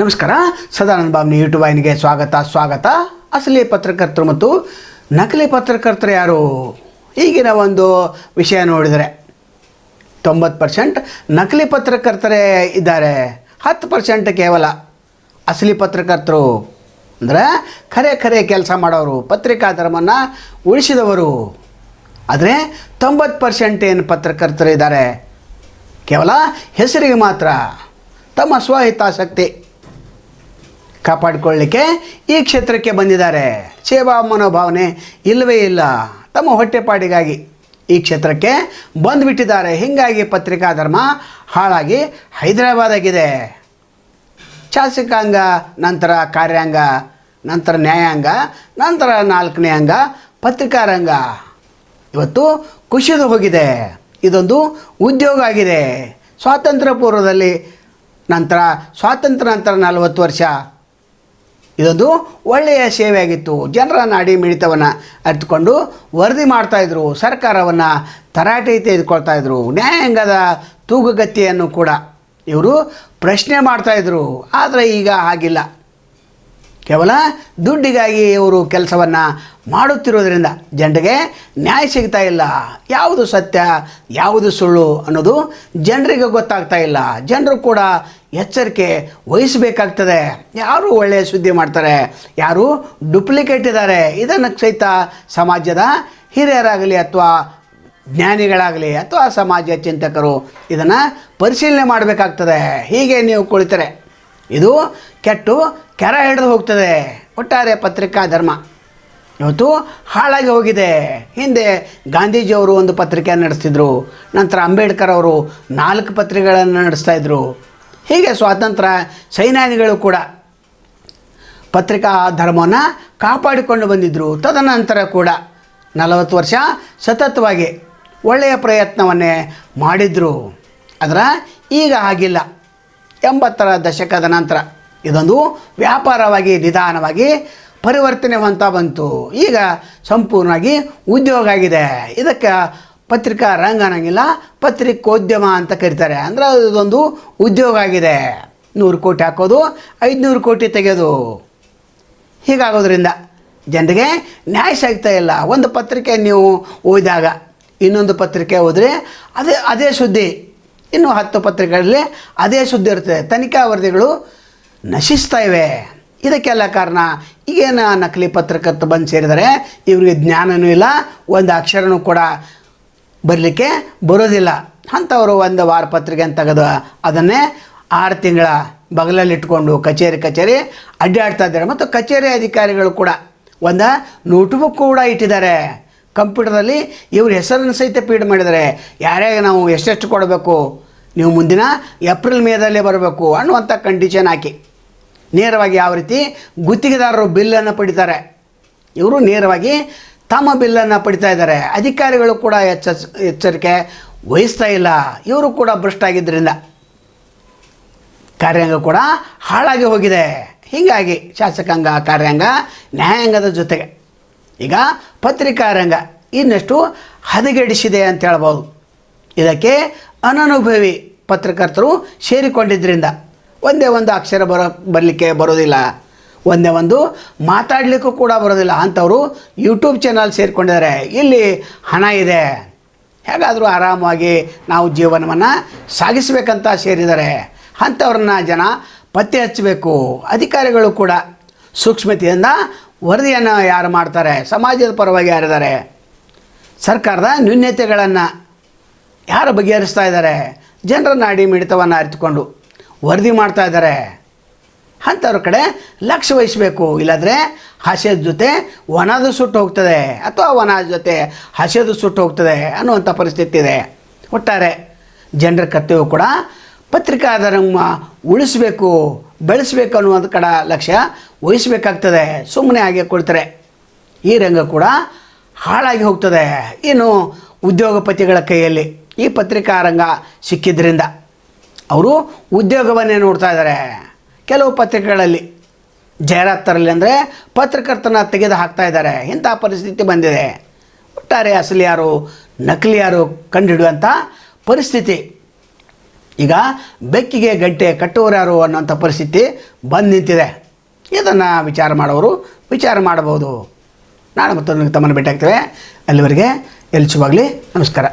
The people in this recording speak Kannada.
ನಮಸ್ಕಾರ. ಸದಾನಂದ ಬಾಬ್ನಿ ಯೂಟ್ಯೂಬ್ ವಾಹಿನಿಗೆ ಸ್ವಾಗತ ಸ್ವಾಗತ. ಅಸಲಿ ಪತ್ರಕರ್ತರು ಮತ್ತು ನಕಲಿ ಪತ್ರಕರ್ತರು ಯಾರು? ಈಗಿನ ಒಂದು ವಿಷಯ ನೋಡಿದರೆ ತೊಂಬತ್ತು ಪರ್ಸೆಂಟ್ ನಕಲಿ ಪತ್ರಕರ್ತರೇ ಇದ್ದಾರೆ. ಹತ್ತು ಪರ್ಸೆಂಟ್ ಕೇವಲ ಅಸಲಿ ಪತ್ರಕರ್ತರು. ಅಂದರೆ ಖರೆ ಖರೆ ಕೆಲಸ ಮಾಡೋರು ಪತ್ರಿಕಾ ಧರ್ಮವನ್ನು ಉಳಿಸಿದವರು. ಆದರೆ ತೊಂಬತ್ತು ಪರ್ಸೆಂಟ್ ಏನು ಪತ್ರಕರ್ತರು ಇದ್ದಾರೆ? ಕೇವಲ ಹೆಸರಿಗೆ ಮಾತ್ರ. ತಮ್ಮ ಸ್ವಹಿತಾಸಕ್ತಿ ಕಾಪಾಡಿಕೊಳ್ಳಲಿಕ್ಕೆ ಈ ಕ್ಷೇತ್ರಕ್ಕೆ ಬಂದಿದ್ದಾರೆ. ಸೇವಾ ಮನೋಭಾವನೆ ಇಲ್ಲವೇ ಇಲ್ಲ. ತಮ್ಮ ಹೊಟ್ಟೆಪಾಡಿಗಾಗಿ ಈ ಕ್ಷೇತ್ರಕ್ಕೆ ಬಂದುಬಿಟ್ಟಿದ್ದಾರೆ. ಹೀಗಾಗಿ ಪತ್ರಿಕಾ ಧರ್ಮ ಹಾಳಾಗಿ ಹೈದರಾಬಾದ್ ಆಗಿದೆ. ಶಾಸಕಾಂಗ, ನಂತರ ಕಾರ್ಯಾಂಗ, ನಂತರ ನ್ಯಾಯಾಂಗ, ನಂತರ ನಾಲ್ಕನೇ ಅಂಗ ಪತ್ರಿಕಾರಂಗ. ಇವತ್ತು ಕುಸಿದು ಹೋಗಿದೆ. ಇದೊಂದು ಉದ್ಯೋಗ ಆಗಿದೆ. ಸ್ವಾತಂತ್ರ್ಯ ಪೂರ್ವದಲ್ಲಿ ನಂತರ ಸ್ವಾತಂತ್ರ್ಯ ನಂತರ ನಲವತ್ತು ವರ್ಷ. ಇದೊಂದು ಒಳ್ಳೆಯ ಸೇವೆಯಾಗಿತ್ತು. ಜನರ ನಾಡಿ ಮಿಡಿತವನ್ನು ಅರಿತುಕೊಂಡು ವರದಿ ಮಾಡ್ತಾಯಿದ್ರು ಸರ್ಕಾರವನ್ನು ತರಾಟೆ ತೆಗೆದುಕೊಳ್ತಾಯಿದ್ರು ನ್ಯಾಯಾಂಗದ ತೂಗುಗತ್ತಿಯನ್ನು ಕೂಡ ಇವರು ಪ್ರಶ್ನೆ ಮಾಡ್ತಾಯಿದ್ರು ಆದರೆ ಈಗ ಹಾಗಿಲ್ಲ. ಕೇವಲ ದುಡ್ಡಿಗಾಗಿ ಇವರು ಕೆಲಸವನ್ನು ಮಾಡುತ್ತಿರೋದರಿಂದ ಜನರಿಗೆ ನ್ಯಾಯ ಸಿಗ್ತಾ ಇಲ್ಲ. ಯಾವುದು ಸತ್ಯ, ಯಾವುದು ಸುಳ್ಳು ಅನ್ನೋದು ಜನರಿಗೆ ಗೊತ್ತಾಗ್ತಾ ಇಲ್ಲ. ಜನರು ಕೂಡ ಎಚ್ಚರಿಕೆ ವಹಿಸಬೇಕಾಗ್ತದೆ. ಯಾರು ಒಳ್ಳೆಯ ಸುದ್ದಿ ಮಾಡ್ತಾರೆ? ಯಾರು ಡುಪ್ಲಿಕೇಟ್ ಇದ್ದಾರೆ? ಇದನ್ನು ಸಹಿತ ಸಮಾಜದ ಹಿರಿಯರಾಗಲಿ ಅಥವಾ ಜ್ಞಾನಿಗಳಾಗಲಿ ಅಥವಾ ಸಮಾಜ ಚಿಂತಕರು ಇದನ್ನು ಪರಿಶೀಲನೆ ಮಾಡಬೇಕಾಗ್ತದೆ. ಹೀಗೆ ನೀವು ಕುಳಿತರೆ. ಇದು ಕೆಟ್ಟು ಕೆರ ಹಿಡಿದು ಹೋಗ್ತದೆ. ಒಟ್ಟಾರೆ ಪತ್ರಿಕಾ ಧರ್ಮ. ಇವತ್ತು ಹಾಳಾಗಿ ಹೋಗಿದೆ. ಹಿಂದೆ ಗಾಂಧೀಜಿಯವರು ಒಂದು ಪತ್ರಿಕೆ ನಡೆಸ್ತಿದ್ರು. ನಂತರ ಅಂಬೇಡ್ಕರ್ ಅವರು ನಾಲ್ಕು ಪತ್ರಿಕೆಗಳನ್ನು ನಡೆಸ್ತಾ ಇದ್ರು. ಹೀಗೆ ಸ್ವಾತಂತ್ರ್ಯ ಸೈನಾನಿಗಳು ಕೂಡ ಪತ್ರಿಕಾ ಧರ್ಮವನ್ನು ಕಾಪಾಡಿಕೊಂಡು ಬಂದಿದ್ದರು ತದನಂತರ ಕೂಡ ನಲವತ್ತು ವರ್ಷ ಸತತವಾಗಿ ಒಳ್ಳೆಯ ಪ್ರಯತ್ನವನ್ನೇ ಮಾಡಿದರು. ಅದರ ಈಗ ಹಾಗಿಲ್ಲ. ಎಂಬತ್ತರ ದಶಕದ ನಂತರ ಇದೊಂದು ವ್ಯಾಪಾರವಾಗಿ, ನಿಧಾನವಾಗಿ ಪರಿವರ್ತನೆ ಹೊಂತ ಬಂತು. ಈಗ ಸಂಪೂರ್ಣವಾಗಿ ಉದ್ಯೋಗ ಆಗಿದೆ. ಇದಕ್ಕೆ ಪತ್ರಿಕಾ ರಂಗ ಅನ್ನಂಗಿಲ್ಲ, ಪತ್ರಿಕೋದ್ಯಮ ಅಂತ ಕರೀತಾರೆ. ಅಂದರೆ ಇದೊಂದು ಉದ್ಯೋಗ ಆಗಿದೆ. ನೂರು ಕೋಟಿ ಹಾಕೋದು, ಐದುನೂರು ಕೋಟಿ ತೆಗೆಯೋದು ಹೀಗಾಗೋದ್ರಿಂದ ಜನರಿಗೆ ನ್ಯಾಯ ಸಿಗ್ತಾ ಇಲ್ಲ. ಒಂದು ಪತ್ರಿಕೆ ನೀವು ಓದಿದಾಗ ಇನ್ನೊಂದು ಪತ್ರಿಕೆ ಹೋದರೆ ಅದೇ ಅದೇ ಸುದ್ದಿ. ಇನ್ನು ಹತ್ತು ಪತ್ರಿಕೆಗಳಲ್ಲಿ ಅದೇ ಸುದ್ದಿ ಇರ್ತದೆ. ತನಿಖಾ ವರದಿಗಳು ನಶಿಸ್ತಾ ಇವೆ. ಇದಕ್ಕೆಲ್ಲ ಕಾರಣ ಈಗೇನು ನಕಲಿ ಪತ್ರಕರ್ತ ಬಂದು ಸೇರಿದರೆ ಇವರಿಗೆ ಜ್ಞಾನವೂ ಇಲ್ಲ, ಒಂದು ಅಕ್ಷರನೂ ಕೂಡ ಬರಲಿಕ್ಕೆ ಬರೋದಿಲ್ಲ. ಅಂಥವರು ಒಂದು ವಾರ ಪತ್ರಿಕೆ ತೆಗೆದು ಅದನ್ನೇ ಆರು ತಿಂಗಳ ಬಗಲಲ್ಲಿಟ್ಕೊಂಡು ಕಚೇರಿ ಕಚೇರಿ ಅಡ್ಡಾಡ್ತಾ ಇದ್ದಾರೆ. ಮತ್ತು ಕಚೇರಿ ಅಧಿಕಾರಿಗಳು ಕೂಡ ಒಂದು ನೋಟ್ಬುಕ್ ಕೂಡ ಇಟ್ಟಿದ್ದಾರೆ. ಕಂಪ್ಯೂಟರಲ್ಲಿ ಇವ್ರ ಹೆಸರನ್ನು ಸಹಿತ ಪೀಡ್ ಮಾಡಿದ್ದಾರೆ. ಯಾರ್ಯಾಗ ನಾವು ಎಷ್ಟೆಷ್ಟು ಕೊಡಬೇಕು? ನೀವು ಮುಂದಿನ ಏಪ್ರಿಲ್ ಮೇದಲ್ಲೇ ಬರಬೇಕು ಅನ್ನುವಂಥ ಕಂಡೀಷನ್ ಹಾಕಿ. ನೇರವಾಗಿ ಯಾವ ರೀತಿ? ಗುತ್ತಿಗೆದಾರರು ಬಿಲ್ಲನ್ನು ಪಡಿತಾರೆ. ಇವರು ನೇರವಾಗಿ ತಮ್ಮ ಬಿಲ್ಲನ್ನು ಪಡಿತಾ ಇದ್ದಾರೆ. ಅಧಿಕಾರಿಗಳು ಕೂಡ ಎಚ್ಚ, ಎಚ್ಚರಿಕೆ ವಹಿಸ್ತಾ ಇಲ್ಲ. ಇವರು ಕೂಡ ಭ್ರಷ್ಟಾಗಿದ್ದರಿಂದ ಕಾರ್ಯಾಂಗ ಕೂಡ ಹಾಳಾಗಿ ಹೋಗಿದೆ. ಹೀಗಾಗಿ ಶಾಸಕಾಂಗ, ಕಾರ್ಯಾಂಗ, ನ್ಯಾಯಾಂಗದ ಜೊತೆಗೆ. ಈಗ ಪತ್ರಿಕಾರ್ಯಾಂಗ ಇನ್ನಷ್ಟು ಹದಗೆಡಿಸಿದೆ ಅಂತ ಹೇಳ್ಬೋದು. ಇದಕ್ಕೆ ಅನನುಭವಿ ಪತ್ರಕರ್ತರು ಸೇರಿಕೊಂಡಿದ್ದರಿಂದ ಒಂದೇ ಒಂದು ಅಕ್ಷರ ಬರೋ ಬರಲಿಕ್ಕೆ ಬರೋದಿಲ್ಲ. ಒಂದೇ ಒಂದು ಮಾತಾಡಲಿಕ್ಕೂ ಕೂಡ ಬರೋದಿಲ್ಲ. ಅಂಥವರು ಯೂಟ್ಯೂಬ್ ಚಾನಲ್ ಸೇರಿಕೊಂಡಿದ್ದಾರೆ. ಇಲ್ಲಿ ಹಣ ಇದೆ. ಹೇಗಾದರೂ ಆರಾಮವಾಗಿ ನಾವು ಜೀವನವನ್ನು ಸಾಗಿಸಬೇಕಂತ ಸೇರಿದ್ದಾರೆ. ಅಂಥವ್ರನ್ನ ಜನ ಪತ್ತೆ ಹಚ್ಚಬೇಕು. ಅಧಿಕಾರಿಗಳು ಕೂಡ ಸೂಕ್ಷ್ಮತೆಯಿಂದ ವರದಿಯನ್ನು ಯಾರು ಮಾಡ್ತಾರೆ? ಸಮಾಜದ ಪರವಾಗಿ ಯಾರಿದ್ದಾರೆ? ಸರ್ಕಾರದ ನ್ಯೂನ್ಯತೆಗಳನ್ನು ಯಾರು ಬಗೆಹರಿಸ್ತಾ ಇದ್ದಾರೆ? ಜನರ ನಾಡಿ ಮಿಡಿತವನ್ನು ಅರಿತುಕೊಂಡು ವರದಿ ಮಾಡ್ತಾ ಇದ್ದಾರೆ. ಅಂಥವ್ರ ಕಡೆ ಲಕ್ಷ್ಯ ವಹಿಸಬೇಕು. ಇಲ್ಲಾಂದರೆ ಹಸೆದ ಜೊತೆ ಒಣದು ಸುಟ್ಟು ಹೋಗ್ತದೆ. ಅಥವಾ ವನದ ಜೊತೆ ಹಸೆದು ಸುಟ್ಟು ಹೋಗ್ತದೆ ಅನ್ನುವಂಥ ಪರಿಸ್ಥಿತಿ ಇದೆ. ಒಟ್ಟಾರೆ ಜನರ ಕರ್ತವ್ಯ ಕೂಡ ಪತ್ರಿಕಾ ಧರ್ಮ ಉಳಿಸಬೇಕು, ಬೆಳೆಸಬೇಕು ಅನ್ನುವಂಥ ಕಡೆ ಲಕ್ಷ್ಯ ವಹಿಸಬೇಕಾಗ್ತದೆ. ಸುಮ್ಮನೆ ಹಾಗೆ ಕೊಡ್ತಾರೆ ಈ ರಂಗ ಕೂಡ ಹಾಳಾಗಿ ಹೋಗ್ತದೆ. ಇನ್ನು ಉದ್ಯೋಗಪತಿಗಳ ಕೈಯಲ್ಲಿ ಈ ಪತ್ರಿಕಾ ರಂಗ ಸಿಕ್ಕಿದ್ರಿಂದ ಅವರು ಉದ್ಯೋಗವನ್ನೇ ನೋಡ್ತಾ ಇದ್ದಾರೆ. ಕೆಲವು ಪತ್ರಿಕೆಗಳಲ್ಲಿ ಜಾಹೀರಾತರಲ್ಲಿ ಅಂದರೆ ಪತ್ರಕರ್ತನ ತೆಗೆದು ಹಾಕ್ತಾ ಇದ್ದಾರೆ. ಇಂಥ ಪರಿಸ್ಥಿತಿ ಬಂದಿದೆ. ಒಟ್ಟಾರೆ ಅಸಲಿ ಯಾರು, ನಕಲಿ ಯಾರು ಕಂಡುಹಿಡಿಯುವಂಥ ಪರಿಸ್ಥಿತಿ. ಈಗ ಬೆಕ್ಕಿಗೆ ಗಂಟೆ ಕಟ್ಟುವರ್ಯಾರು ಅನ್ನೋಂಥ ಪರಿಸ್ಥಿತಿ ಬಂದು ನಿಂತಿದೆ. ಇದನ್ನು ವಿಚಾರ ಮಾಡೋರು ವಿಚಾರ ಮಾಡಬಹುದು. ನಾಳೆ ಮತ್ತೊಂದು ತಮ್ಮನ್ನು ಭೇಟಿ ಆಗ್ತೇವೆ ಅಲ್ಲಿವರೆಗೆ ಎಲ್ಚುವಾಗಲಿ ನಮಸ್ಕಾರ.